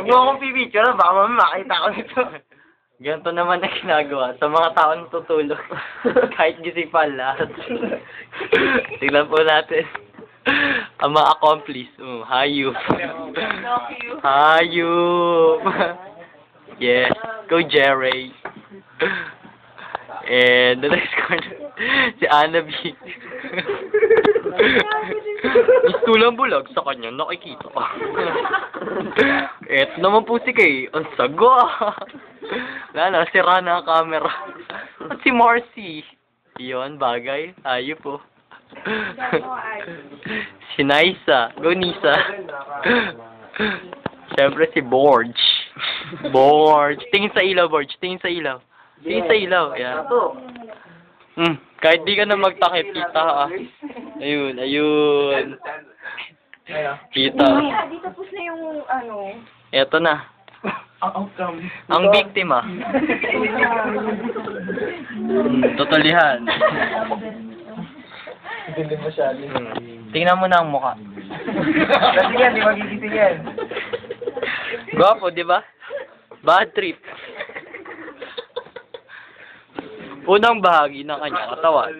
Huwag mo akong pipicture, baka mamaya makita ko nito. Ganito naman ang ginagawa sa mga taong tutulog. Kahit gising pa lahat. Tingnan po natin. Ang mga accomplice. Um, hayop. hayop. yes. Go Jerry. And the next corner, si Anna B. Gusto lang bulag sa kanya, nakikita ko. Eto naman po si Kay, ang sagwa. Wala na, sira na ang camera. At si Marcy. Yun, bagay. Ayo po. si Naisa. Go Nisa. Siyempre si Borge. Borge. Tingin sa ilaw, Borge. Tingin sa ilaw. Tingin sa ilaw. Yan. Hmm. Kahit di ka na magtakip, kita ka. Ayun, ayun. Kita. Mamaya, di tapos na yung ano. Eto na. Ang outcome. Ang biktima. Hmm, totalihan. Hindi masyado. Hmm. Tingnan mo na ang mukha. Kasi yan, di magigising yan. Gwapo, di ba? Bad trip. Unang bahagi ng kanyang katawan.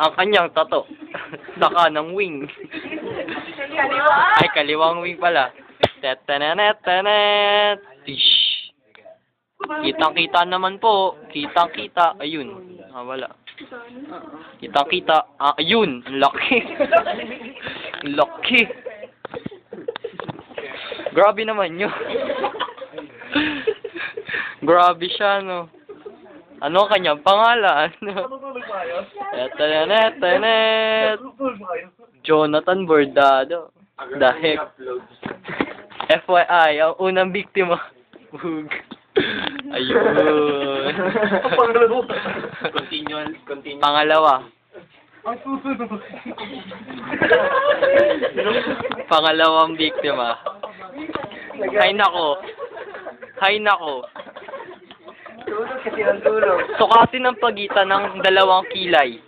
Ang kanyang tato. Saka ng wing. Ay, kaliwang wing pala. Tetenenet, tenet. Tish. Kitang-kita naman po. Kitang-kita. Ayun. Ah, wala. Kitang-kita. Ah, ayun. Ang laki. Ang laki. Grabe naman yun. Grabe siya, no. Ano ang kanyang pangalan? Ba kayo? Tetenet, tenet. Natutulog ba kayo? Jonathan Bordado. Heck? FYI, ang unang biktima. Hug. Ayun. Pangalawa. Continual, continual. Pangalawa. Ang susunod. Pangalawang biktima. Hay nako. Hay nako. Tulog kasi ng tulog. Sukatin ang pagitan ng dalawang kilay.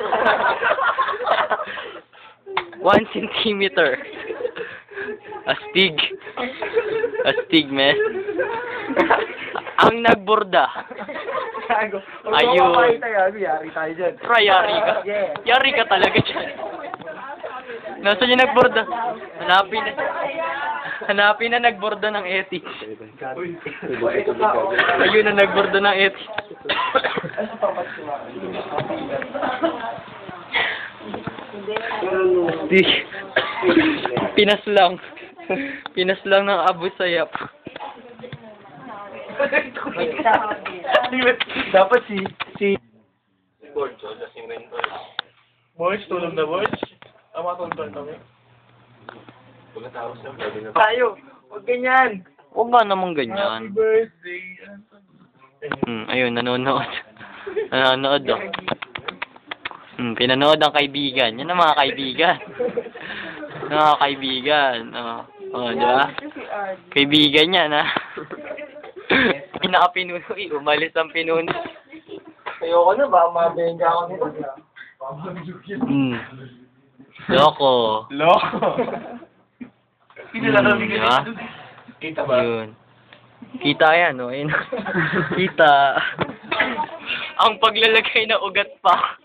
One centimeter. Astig. Astig, man. Ang nagborda. Gago. Ayun. yari tayo dyan. Pra, yari ka. Yeah. Yari ka talaga dyan. Nasaan yung nagborda? Hanapin na. Hanapin na nagborda ng Eti. Ayun na nagborda ng Eti. Di. Pinas lang. Pinas lang ng Abu Sayyaf. Dapat si, si... Boys, tulog na boys. Ang matulog na kami. Tayo, huwag ganyan. Huwag nga naman Happy ganyan. birthday. Hmm, ayun, nanonood. Nanonood, oh. Hmm, pinanood ang kaibigan. Yan ang mga kaibigan. Mga kaibigan. Oh, oh di ba? Kaibigan yan, ha? Pinaka-pinuno, eh. Umalis ang pinuno. Ayoko na ba? Mabenga ako nito. Hmm. Loko. Loko. Na Hmm, di ba? Kita ba? Yun. Kita yan, no? Ayun. Kita. ang paglalagay na ugat pa.